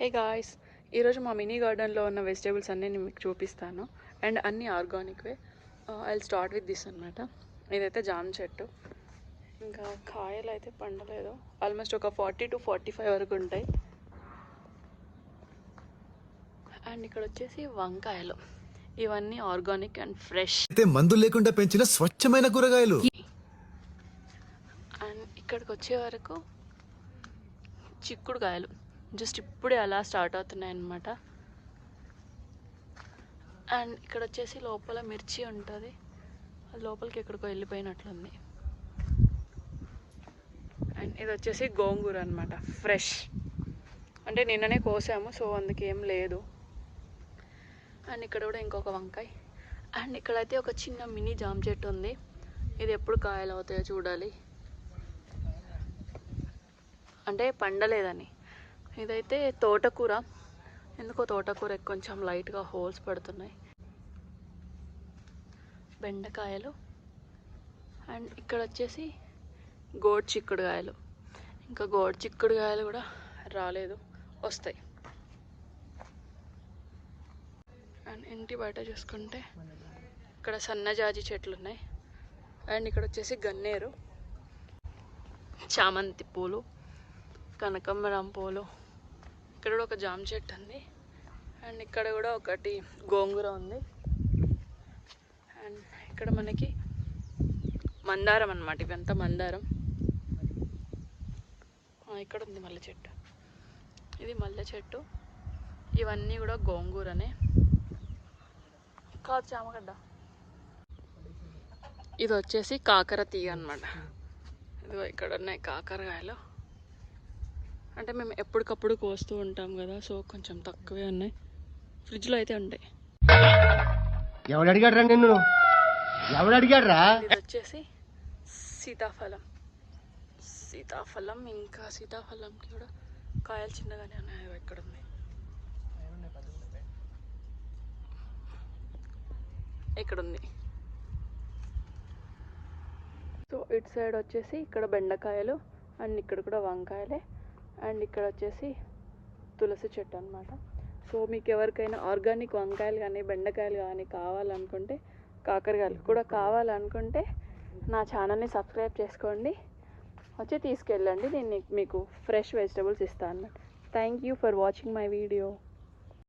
Hey guys ఈరోజు మా mini గార్డెన్లో ఉన్న వెజిటేబుల్స్ అన్నీ నేను మీకు చూపిస్తాను. అండ్ అన్నీ ఆర్గానిక్వే. ఐ స్టార్ట్ విత్ దిస్ అనమాట ఇదైతే జామ చెట్టు. ఇంకా కాయలు అయితే పండలేదు. ఆల్మోస్ట్ ఒక ఫార్టీ టు ఫార్టీ ఫైవ్ వరకు ఉంటాయి. అండ్ ఇక్కడ వచ్చేసి వంకాయలు. ఇవన్నీ ఆర్గానిక్ అండ్ ఫ్రెష్. అయితే మందులు లేకుండా పెంచిన స్వచ్ఛమైన కూరగాయలు. అండ్ ఇక్కడికి వచ్చే వరకు చిక్కుడుకాయలు. జస్ట్ ఇప్పుడే అలా స్టార్ట్ అవుతున్నాయి అన్నమాట అండ్ ఇక్కడ వచ్చేసి లోపల మిర్చి ఉంటుంది. అది లోపలికి ఎక్కడికో వెళ్ళిపోయినట్లుంది. అండ్ ఇది వచ్చేసి గోంగూర అనమాట ఫ్రెష్. అంటే నిన్ననే కోసాము సో అందుకే ఏం లేదు. అండ్ ఇక్కడ కూడా ఇంకొక వంకాయ. అండ్ ఇక్కడైతే ఒక చిన్న మినీ జామ చెట్టు ఉంది. ఇది ఎప్పుడు కాయలు అవుతాయో చూడాలి. అంటే పండలేదని. ఇదైతే తోటకూర. ఎందుకో తోటకూర కొంచెం లైట్గా హోల్స్ పడుతున్నాయి. బెండకాయలు. అండ్ ఇక్కడ వచ్చేసి గోడ్ చిక్కుడుకాయలు. ఇంకా గోడ్ చిక్కుడుకాయలు కూడా రాలేదు. వస్తాయి. అండ్ ఇంటి బయట చూసుకుంటే ఇక్కడ సన్నజాజి చెట్లు ఉన్నాయి. అండ్ ఇక్కడ వచ్చేసి గన్నేరు. చామంతి పూలు. కనకాంబరం పూలు ఇక్కడ కూడా ఒక జామ చెట్టు ఉంది. అండ్ ఇక్కడ కూడా ఒకటి గోంగూర ఉంది. అండ్ ఇక్కడ మనకి మందారం అనమాట ఇవంతా మందారం. ఇక్కడ ఉంది మల్లె చెట్టు. ఇది మల్లె చెట్టు. ఇవన్నీ కూడా గోంగూరనే. కాదు చామగడ్డ. ఇది వచ్చేసి కాకర తీగ అనమాట ఇదిగో ఇక్కడ ఉన్నాయి కాకరకాయలు. అంటే మేము ఎప్పటికప్పుడు కోస్తూ ఉంటాం కదా సో కొంచెం తక్కువే ఉన్నాయి. ఫ్రిడ్జ్లో అయితే ఉంటాయి ఎవడు అడిగాడ్రా నిన్ను? ఎవడు అడిగాడ్రా ఇది వచ్చేసి సీతాఫలం. సీతాఫలం ఇంకా సీతాఫలంకి కూడా కాయలు చిన్నగానే ఉన్నాయి ఎక్కడ ఉంది ఇక్కడ ఉంది సో ఇటు సైడ్ వచ్చేసి ఇక్కడ బెండకాయలు అండ్ ఇక్కడ కూడా వంకాయలే. అండ్ ఇక్కడ వచ్చేసి తులసి చెట్టు అనమాట సో మీకు ఎవరికైనా ఆర్గానిక్ వంకాయలు కానీ బెండకాయలు కానీ కావాలనుకుంటే కాకరకాయలు కూడా కావాలనుకుంటే నా ఛానల్ని సబ్స్క్రైబ్ చేసుకోండి. వచ్చి తీసుకెళ్ళండి నేను మీకు ఫ్రెష్ వెజిటబుల్స్ ఇస్తాను thank you for watching my video